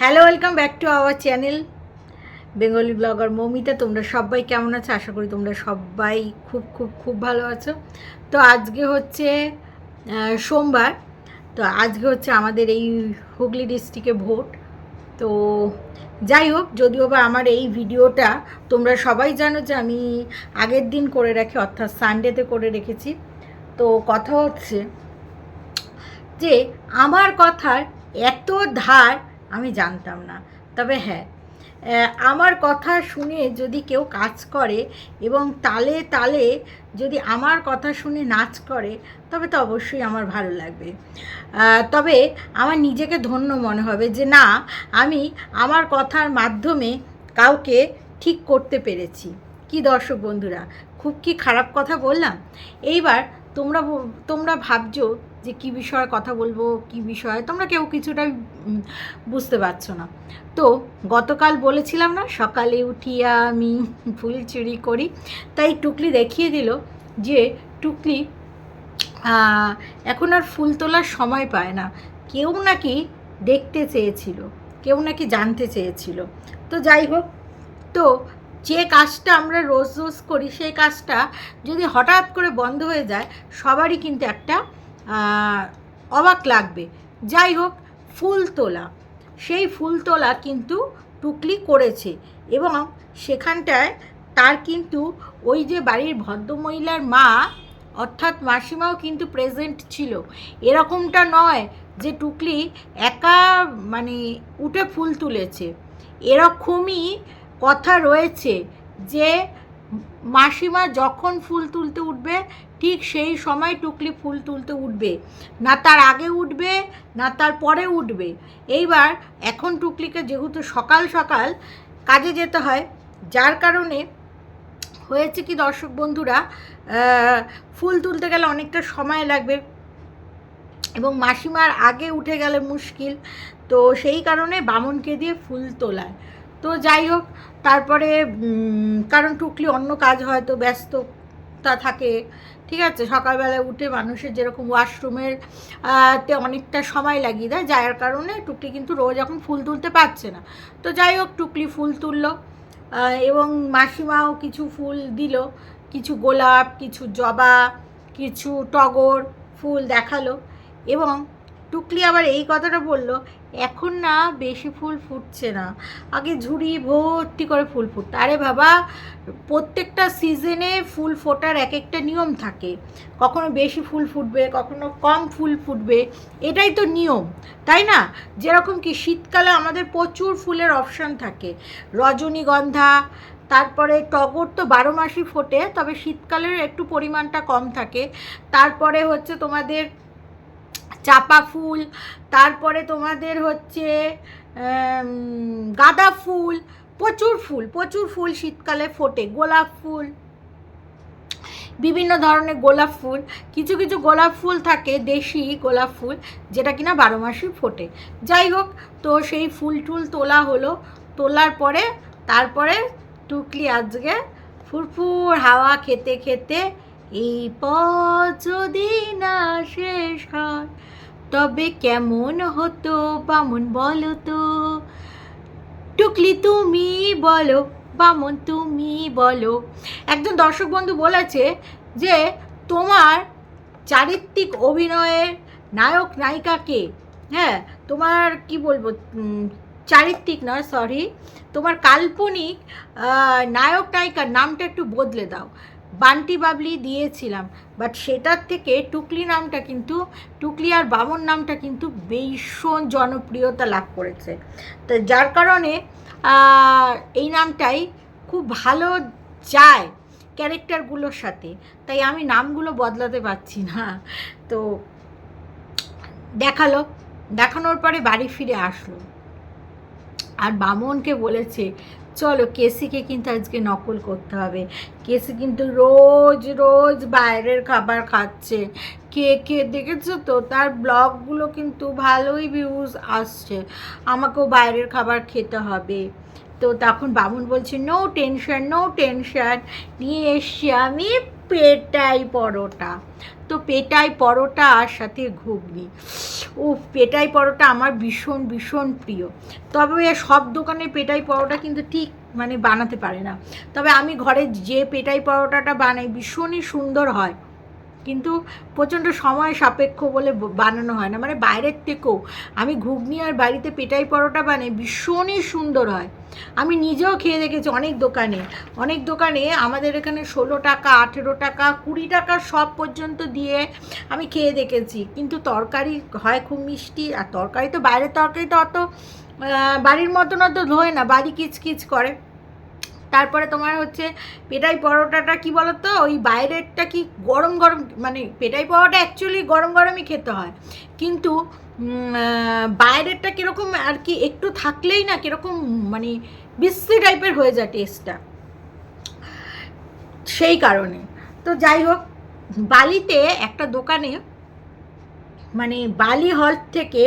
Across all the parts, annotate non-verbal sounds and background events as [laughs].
Hello welcome back to our channel Bengali blogger Moumita তোমরা সবাই কেমন আছো? আশা করি তোমরা সবাই খুব খুব খুব ভালো আছো। তো আজকে হচ্ছে সোমবার। তো আজকে হচ্ছে আমাদের এই হুগলি ডিস্ট্রিক্টে ভোট। তো যাই হোক, যদিও বা আমার এই ভিডিওটা তোমরা সবাই জানো যে আমি আগের দিন করে রাখি, অর্থাৎ সানডেতে করে রেখেছি। তো কথা হচ্ছে যে, আমার কথার এত ধার আমি জানতাম না। তবে হ্যাঁ আমার কথা শুনে যদি কেউ কাজ করে এবং তালে তালে যদি আমার কথা শুনে নাচ করে, তবে তো অবশ্যই আমার ভালো লাগবে। তবে আমার নিজেকে ধন্য মনে হবে যে না, আমি আমার কথার মাধ্যমে কাউকে ঠিক করতে পেরেছি। কি দর্শক বন্ধুরা, খুব কি খারাপ কথা বললাম? এইবার তোমরা তোমরা ভাবছ যে কি বিষয়ে কথা বলব, কি বিষয়ে, তোমরা কেউ কিছুটাই বুঝতে পারছ না। তো গতকাল বলেছিলাম না, সকালে উঠিয়া আমি ফুল চুরি করি, তাই টুকলি দেখিয়ে দিল যে টুকলি এখন আর ফুল তোলার সময় পায় না। কেউ নাকি দেখতে চেয়েছিল, কেউ নাকি জানতে চেয়েছিল। তো যাই হোক, তো যে কাজটা আমরা রোজ রোজ করি, সেই কাজটা যদি হঠাৎ করে বন্ধ হয়ে যায়, সবারই কিন্তু একটা অবাক লাগবে। যাই হোক ফুল তোলা সেই ফুল তোলা কিন্তু টুকলি করেছে এবং সেখানটায় তার কিন্তু ওই যে বাড়ির ভদ্রমহিলার মা, অর্থাৎ মাসিমাও কিন্তু প্রেজেন্ট ছিল। এরকমটা নয় যে টুকলি একা মানে উঠে ফুল তুলেছে। এরকমই কথা রয়েছে যে মাসিমা যখন ফুল তুলতে উঠবে, ঠিক সেই সময় টুকলি ফুল তুলতে উঠবে। না তার আগে উঠবে, না তার পরে উঠবে। এইবার এখন টুকলিকে যেহেতু সকাল সকাল কাজে যেতে হয়, যার কারণে হয়েছে কি দর্শক বন্ধুরা ফুল তুলতে গেলে অনেকটা সময় লাগবে এবং মাসিমার আগে উঠে গেলে মুশকিল। তো সেই কারণে বামনকে দিয়ে ফুল তোলায়। তো যাই হোক, তারপরে কারণ টুকলি অন্য কাজ হয়তো ব্যস্ত তা থাকে। ঠিক আছে সকালবেলা উঠে মানুষের যেরকম ওয়াশরুমের তে অনেকটা সময় লাগিয়ে দেয়, যার কারণে টুকলি কিন্তু রোজ এখন ফুল তুলতে পারছে না। তো যাই হোক, টুকলি ফুল তুললো এবং মাসিমাও কিছু ফুল দিল, কিছু গোলাপ, কিছু জবা, কিছু টগর ফুল দেখাল, এবং টুকলি আবার এই কথাটা বলল, এখন না বেশি ফুল ফুটছে না। আগে ঝুড়ি ভর্তি করে ফুল ফুটতো। আরে বাবা, প্রত্যেকটা সিজনে ফুল ফোটার এক একটা নিয়ম থাকে। কখনো বেশি ফুল ফুটবে, কখনো কম ফুল ফুটবে, এটাই তো নিয়ম, তাই না? যেরকম কি শীতকালে আমাদের প্রচুর ফুলের অপশান থাকে। রজনীগন্ধা, তারপরে টগর তো বারো মাসই ফোটে, তবে শীতকালের একটু পরিমাণটা কম থাকে। তারপরে হচ্ছে তোমাদের চাপা ফুল, তারপরে তোমাদের হচ্ছে গাঁদা ফুল, প্রচুর ফুল প্রচুর ফুল শীতকালে ফোটে, গোলাপ ফুল, বিভিন্ন ধরনের গোলাপ ফুল, কিছু কিছু গোলাপ ফুল থাকে, দেশি গোলাপ ফুল, যেটা কিনা বারো মাসই ফোটে। যাই হোক, তো সেই ফুল টুল তোলা হলো, তোলার পরে, তারপরে টুকলি আজকে ফুরফুর হাওয়া খেতে খেতে এই পথ যদি না শেষ হয়, তবে কেমন হতো বামন বলো তো? টুকলি তুমি বলো, বামন তুমি বলো। একজন দর্শক বন্ধু বলেছে যে, তোমার চারিত্রিক অভিনয়ের নায়ক নায়িকাকে হ্যাঁ তোমার কি বলব চারিত্রিক নয় সরি তোমার কাল্পনিক নায়ক নায়িকার নামটা একটু বদলে দাও। বান্টি বাবলি দিয়েছিলাম। বাট সেটার থেকে টুকলি নামটা কিন্তু, টুকলি আর বামন নামটা কিন্তু ভীষণ জনপ্রিয়তা লাভ করেছে। তো যার কারণে এই নামটাই খুব ভালো যায় ক্যারেক্টারগুলোর সাথে। তাই আমি নামগুলো বদলাতে পারছি না। তো দেখাল। দেখানোর পরে বাড়ি ফিরে আসলো। আর বামনকে বলেছে চলো কেসিকে কিন্তু আজকে নকল করতে হবে। কেসি কিন্তু রোজ রোজ বাইরের খাবার খাচ্ছে। কে কে দেখেছ তো? তার ব্লগগুলো কিন্তু ভালোই ভিউজ আসছে। আমাকেও বাইরের খাবার খেতে হবে। তো তখন বামুন বলছে নো টেনশন নো টেনশন নিয়ে এসছি আমি পেটাই পরোটা। তো পেটাই পরোটা আর সাথে ঘুগনি। ও পেটাই পরোটা আমার ভীষণ ভীষণ প্রিয়। তবে সব দোকানে পেটাই পরোটা কিন্তু ঠিক মানে বানাতে পারে না। তবে আমি ঘরে যে পেটাই পরোটাটা বানাই ভীষণই সুন্দর হয়। কিন্তু প্রচণ্ড সময় সাপেক্ষ বলে বানানো হয় না। মানে বাইরের থেকেও আমি ঘুগনি আর বাড়িতে পেটাই পরোটা বানাই ভীষণই সুন্দর হয়। আমি নিজেও খেয়ে দেখেছি অনেক দোকানে। অনেক দোকানে আমাদের এখানে ষোলো টাকা, আঠেরো টাকা, কুড়ি টাকা সব পর্যন্ত দিয়ে আমি খেয়ে দেখেছি। কিন্তু তরকারি হয় খুব মিষ্টি। আর তরকারি তো বাইরের তরকারি তো অত বাড়ির মতন অত ধোয় না। বাড়ি কিচকিচ করে। তারপরে তোমার হচ্ছে পেটাই পরোটাটা কি বলো তো ওই বাইরেরটা কি গরম গরম মানে পেটাই পরোটা অ্যাকচুয়ালি গরম গরমই খেতে হয়। কিন্তু বাইরেরটা কীরকম আর কি একটু থাকলেই না কীরকম মানে বিশ্রী টাইপের হয়ে যায় টেস্টটা সেই কারণে। তো যাই হোক, বালিতে একটা দোকানে মানে বালি হল থেকে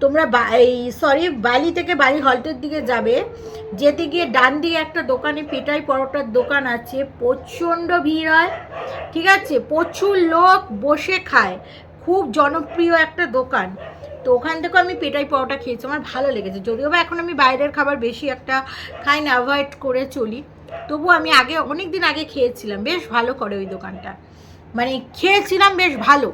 তোমরা এই সরি বালি থেকে বালি হল্টের দিকে যাবে। যেতে গিয়ে ডান দিকে একটা দোকানে পেটাই পরোটার দোকান আছে। প্রচণ্ড ভিড় হয়। ঠিক আছে? প্রচুর লোক বসে খায়। খুব জনপ্রিয় একটা দোকান। তো ওখান থেকেও আমি পেটাই পরোটা খেয়েছি। আমার ভালো লেগেছে। যদিও বা এখন আমি বাইরের খাবার বেশি একটা খাই না অ্যাভয়েড করে চলি। তবু আমি আগে অনেক দিন আগে খেয়েছিলাম। বেশ ভালো করে ওই দোকানটা। মানে খেয়েছিলাম বেশ ভালো।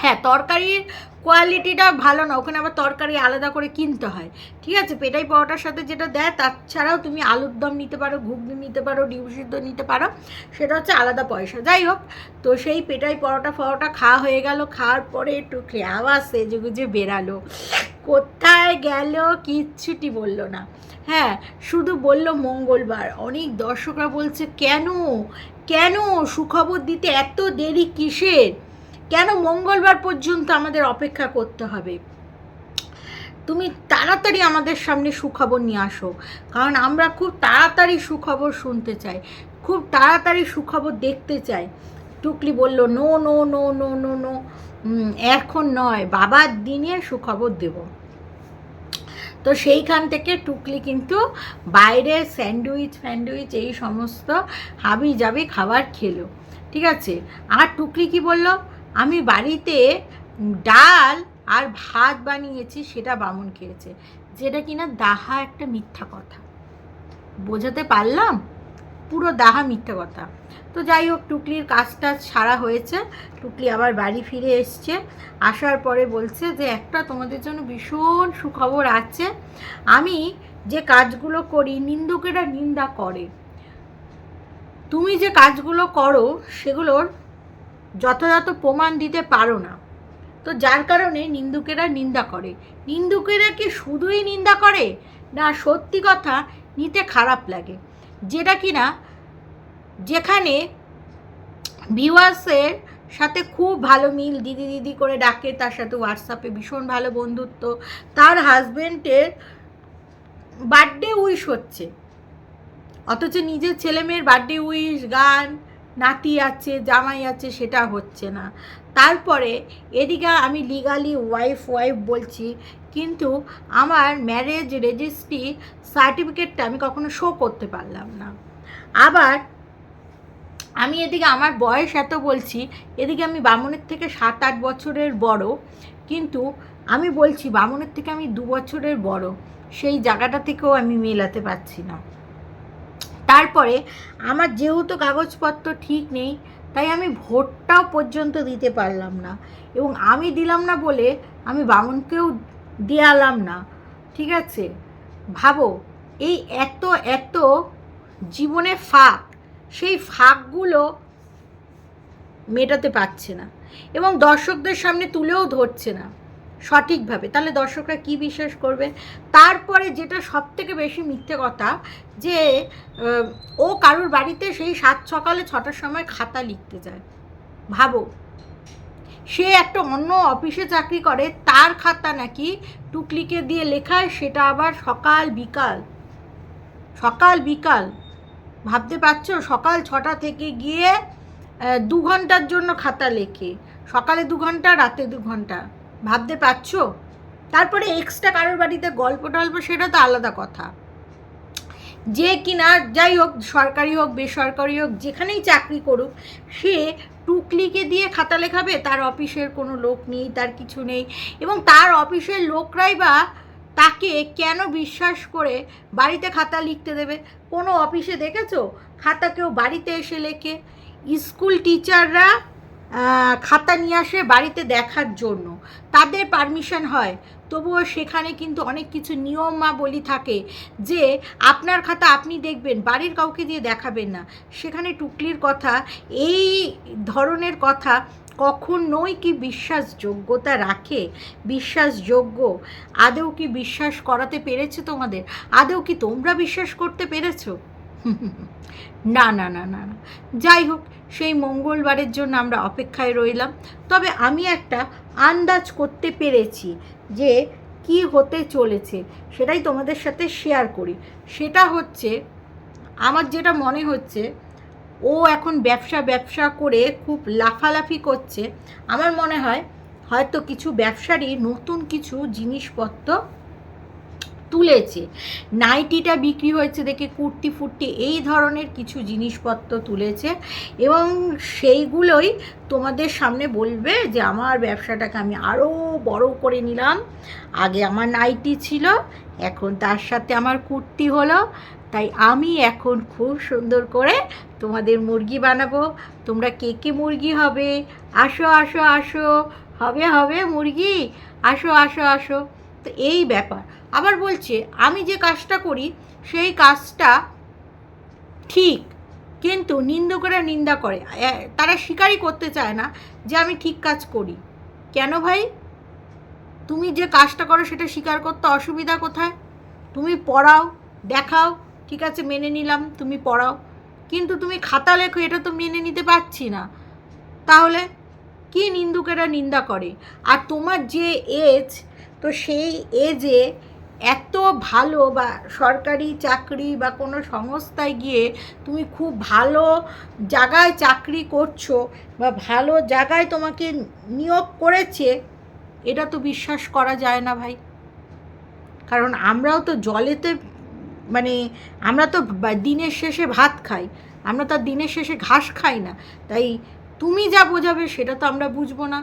হ্যাঁ তরকারির কোয়ালিটিটা ভালো না, ওখানে আবার তরকারি আলাদা করে কিনতে হয়। ঠিক আছে, পেটাই পরোটার সাথে যেটা দেয় তাছাড়াও তুমি আলুর দম নিতে পারো, ঘুগনি নিতে পারো, ডিম সিদ্ধ নিতে পারো, সেটা হচ্ছে আলাদা পয়সা। যাই হোক, তো সেই পেটাই পরোটা ফরোটা খাওয়া হয়ে গেল, খাওয়ার পরে একটু আবার সেজে গুজে বেরালো। কোথায় গেল কিচ্ছুটি বলল না। হ্যাঁ শুধু বলল মঙ্গলবার, অনেক দর্শকরা বলছে, কেন? কেন? সুখবর দিতে এত দেরি কিসের? কেন মঙ্গলবার পর্যন্ত আমাদের অপেক্ষা করতে হবে? তুমি তাড়াতাড়ি আমাদের সামনে সুখবর নিয়ে আসো, কারণ আমরা খুব তাড়াতাড়ি সুখবর শুনতে চাই, খুব তাড়াতাড়ি সুখবর দেখতে চাই। টুকলি বলল, no no no no no no এখন নয়, বাবার দিনে সুখবর দেব। তো সেইখান থেকে টুকলি কিন্তু বাইরে স্যান্ডউইচ, ফ্যান্ডউইচ এই সমস্ত হাবি জাবি খাবার খেলো, ঠিক আছে? আর টুকলি কি বলল? আমি বাড়িতে ডাল আর ভাত বানিয়েছি, সেটা বামুন খেয়েছে। যেটা কিনা দাহা একটা মিথ্যা কথা। বোঝাতে পারলাম? পুরো দাহা মিথ্যা কথা। তো যাই হোক, টুকলির কাজটা সারা হয়েছে। টুকলি আবার বাড়ি ফিরে এসছে। আসার পরে বলছে যে, একটা তোমাদের জন্য ভীষণ সুখবর আছে। আমি যে কাজগুলো করি, নিন্দুকেরা নিন্দা করে। তুমি যে কাজগুলো করো, সেগুলোর যথাযথ প্রমাণ দিতে পারো না। তো যার কারণে নিন্দুকেরা নিন্দা করে। নিন্দুকেরা কি শুধুই নিন্দা করে? না, সত্যি কথা নিতে খারাপ লাগে। যেটা কি না, যেখানে ভিউয়ার্সের সাথে খুব ভালো মিল, দিদি দিদি করে ডাকে, তার সাথে হোয়াটসঅ্যাপে ভীষণ ভালো বন্ধুত্ব, তার হাজব্যান্ডের বার্থডে উইশ হচ্ছে। অথচ নিজের ছেলে মেয়ের বার্থডে উইশ, গান নাতি আছে, জামাই আছে, সেটা হচ্ছে না। তারপরে এদিকে আমি লিগালি ওয়াইফ ওয়াইফ বলছি, কিন্তু আমার ম্যারেজ রেজিস্ট্রি সার্টিফিকেটটা আমি কখনো শো করতে পারলাম না। আবার আমি এদিকে আমার বয়স এত বলছি, এদিকে আমি বামনের থেকে সাত আট বছরের বড়, কিন্তু আমি বলছি বামনের থেকে আমি দু বছরের বড়, সেই জায়গাটা থেকেও আমি মেলাতে পারছি না। তারপরে আমার যেহেতু কাগজপত্র ঠিক নেই, তাই আমি ভোটটাও পর্যন্ত দিতে পারলাম না। এবং আমি দিলাম না বলে আমি বামনকেও দেয়ালাম না, ঠিক আছে? ভাবো, এই এত এত জীবনে ফাঁক, সেই ফাঁকগুলো মেটাতে পারছে না। এবং দর্শকদের সামনে তুলেও ধরছে না। সঠিকভাবে। তাহলে দর্শকরা কি বিশ্বাস করবে তারপরে যেটা সব থেকে বেশি মিথ্যে কথা, যে ও কারোর বাড়িতে সেই সাত সকালে ছটার সময় খাতা লিখতে যায়। ভাবো। সে একটা অন্য অফিসে চাকরি করে, তার খাতা নাকি টুকলিকে দিয়ে লেখায়, সেটা আবার সকাল বিকাল। সকাল বিকাল। ভাবতে পারছ? সকাল ছটা থেকে গিয়ে দু ঘণ্টার জন্য খাতা লেখে। সকালে দু ঘণ্টা, রাতে দু ঘণ্টা। ভাবতে পারছ? তারপরে এক্সট্রা কারোর বাড়িতে গল্প টল্প সেটা তো আলাদা কথা। যে কিনা যাই হোক, সরকারি হোক, বেসরকারি হোক, যেখানেই চাকরি করুক, সে টুকলিকে দিয়ে খাতা লেখাবে, তার অফিসের কোনো লোক নেই, তার কিছু নেই এবং তার অফিসের লোকরাই বা তাকে কেন বিশ্বাস করে বাড়িতে খাতা লিখতে দেবে? কোনো অফিসে দেখেছ? খাতা কেউ বাড়িতে এসে লেখে। স্কুল টিচাররা খাতা নিয়ে আসে বাড়িতে দেখার জন্য। তাদের পারমিশন হয়। তবুও সেখানে কিন্তু অনেক কিছু নিয়মাবলী থাকে যে আপনার খাতা আপনি দেখবেন, বাড়ির কাউকে দিয়ে দেখাবেন না। সেখানে টুকলির কথা, এই ধরনের কথা কখনোই কি বিশ্বাসযোগ্যতা রাখে? বিশ্বাসযোগ্য? আদৌ কি বিশ্বাস করাতে পেরেছে তোমাদের? আদৌ কি তোমরা বিশ্বাস করতে পেরেছ? [laughs] না না না না না। যাই হোক সেই মঙ্গলবারের জন্য আমরা অপেক্ষায় রইলাম। তবে আমি একটা আন্দাজ করতে পেরেছি যে কি হতে চলেছে, সেটাই তোমাদের সাথে শেয়ার করি। সেটা হচ্ছে, আমার যেটা মনে হচ্ছে, ও এখন ব্যবসা ব্যবসা করে খুব লাফালাফি করছে। আমার মনে হয়, হয়তো কিছু ব্যবসারই নতুন কিছু জিনিসপত্র তুলেছে। নাইটিটা বিক্রি হয়েছে দেখে কুর্তি ফুর্তি এই ধরনের কিছু জিনিসপত্র তুলেছে এবং সেইগুলোই তোমাদের সামনে বলবে যে আমার ব্যবসাটাকে আমি আরও বড় করে নিলাম। আগে আমার নাইটি ছিল, এখন তার সাথে আমার কুর্তি হলো, তাই আমি এখন খুব সুন্দর করে তোমাদের মুরগি বানাবো। তোমরা কে কে মুরগি হবে? আসো আসো আসো, হবে হবে মুরগি। আসো আসো আসো। তো এই ব্যাপার। আবার বলছে, আমি যে কাজটা করি, সেই কাজটা ঠিক, কিন্তু নিন্দুকেরা নিন্দা করে। তারা স্বীকারই করতে চায় না যে আমি ঠিক কাজ করি। কেন ভাই? তুমি যে কাজটা করো, সেটা স্বীকার করতে অসুবিধা কোথায়? তুমি পড়াও, দেখাও, ঠিক আছে, মেনে নিলাম, তুমি পড়াও। কিন্তু তুমি খাতা লেখো, এটা তো মেনে নিতে পারছি না। তাহলে কি নিন্দুকেরা নিন্দা করে? আর তোমার যে এজ তো সেই এজে এত ভালো বা সরকারি চাকরি বা কোনো সংস্থায় গিয়ে তুমি খুব ভালো জায়গায় চাকরি করছ বা ভালো জায়গায় তোমাকে নিয়োগ করেছে, এটা তো বিশ্বাস করা যায় না ভাই। কারণ আমরাও তো জলেতে মানে আমরা তো দিনের শেষে ভাত খাই, আমরা তো দিনের শেষে ঘাস খাই না। তাই তুমি যা বোঝাবে সেটা তো আমরা বুঝব না।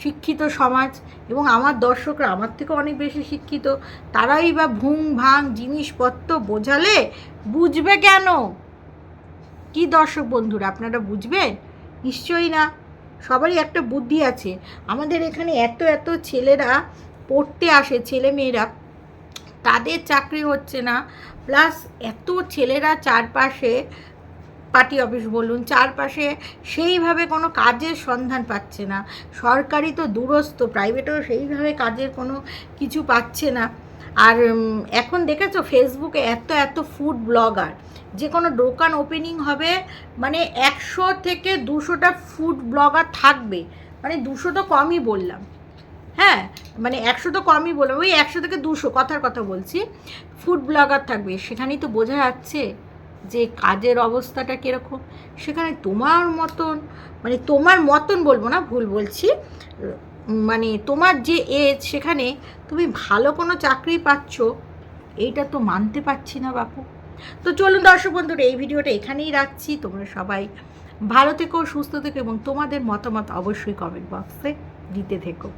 শিক্ষিত সমাজ এবং আমার দর্শকরা আমার থেকে অনেক বেশি শিক্ষিত, তারাই বা ভুং ভাং জিনিসপত্র বোঝালে বুঝবে কেন? কি দর্শক বন্ধুরা, আপনারা বুঝবেন? নিশ্চয়ই না। সবারই একটা বুদ্ধি আছে। আমাদের এখানে এত এত ছেলেরা পড়তে আসে ছেলে মেয়েরা তাদের চাকরি হচ্ছে না। প্লাস এত ছেলেরা চারপাশে পার্টি অফিস বলুন, চারপাশে সেইভাবে কোনো কাজের সন্ধান পাচ্ছে না। সরকারি তো দূরস্থ প্রাইভেটেও সেইভাবে কাজের কোনো কিছু পাচ্ছে না। আর এখন দেখেছ ফেসবুকে এত এত ফুড ব্লগার যে কোনো দোকান ওপেনিং হবে মানে একশো থেকে দুশোটা ফুড ব্লগার থাকবে। মানে দুশো তো কমই বললাম। হ্যাঁ মানে একশো তো কমই বললাম, ওই একশো থেকে দুশো কথার কথা বলছি। ফুড ব্লগার থাকবে, সেখানেই তো বোঝা যাচ্ছে। যে কাজের অবস্থাটা কীরকম, সেখানে তোমার মতন মানে তোমার মতন বলব না, ভুল বলছি মানে তোমার যে এজ সেখানে তুমি ভালো কোনো চাকরি পাচ্ছ, এইটা তো মানতে পারছি না বাপু। তো চলুন দর্শক বন্ধুরা, এই ভিডিওটা এখানেই রাখছি। তোমরা সবাই ভালো থেকো, সুস্থ থেকো, এবং তোমাদের মতামত অবশ্যই কমেন্ট বক্সে দিতে থেকো।